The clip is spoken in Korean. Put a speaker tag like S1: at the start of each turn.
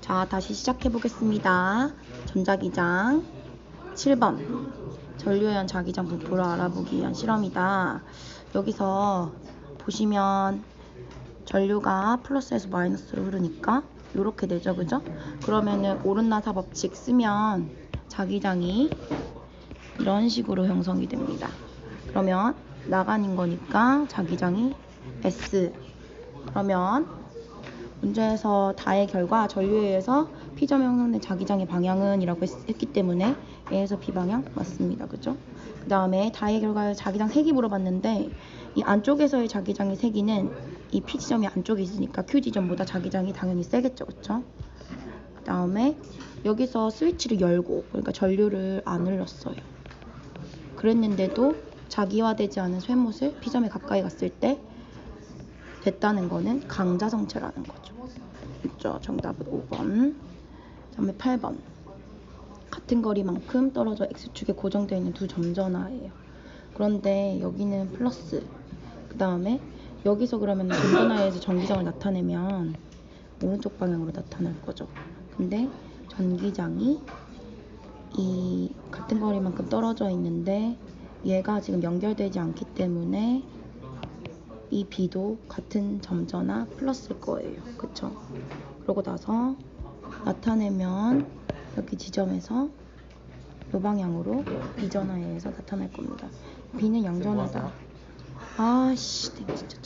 S1: 자, 다시 시작해 보겠습니다. 전자기장 7번. 전류연 자기장 분포를 알아보기 위한 실험이다. 여기서 보시면 전류가 플러스에서 마이너스로 흐르니까 이렇게 되죠, 그죠? 그러면은 오른나사 법칙 쓰면 자기장이 이런 식으로 형성이 됩니다. 그러면 나가는 거니까 자기장이 S. 그러면 문제에서 다의 결과 전류에 의해서 P점에 형성된 자기장의 방향은 이라고 했, 기 때문에 A에서 B 방향 맞습니다. 그죠? 그 다음에 다의 결과에 자기장 색이 물어봤는데 이 안쪽에서의 자기장의 세기는 이 P 지점이 안쪽에 있으니까 Q 지점보다 자기장이 당연히 세겠죠. 그쵸? 그 다음에 여기서 스위치를 열고 그러니까 전류를 안 흘렸어요. 그랬는데도 자기화되지 않은 쇠못을 P점에 가까이 갔을 때 됐다는 거는 강자성체라는 거죠. 있죠. 정답은 5번. 다음에 8번. 같은 거리만큼 떨어져 X축에 고정되어 있는 두 점전화예요. 그런데 여기는 플러스. 그 다음에 여기서 그러면 점전화에서 전기장을 나타내면 오른쪽 방향으로 나타날 거죠. 근데 전기장이 이 같은 거리만큼 떨어져 있는데 얘가 지금 연결되지 않기 때문에 이 B도 같은 점전화 플러스일 거예요. 그쵸? 그러고 나서 나타내면 여기 지점에서 이 방향으로 B전화에 의해서 나타날 겁니다. B는 양전화다. 아씨, 진짜.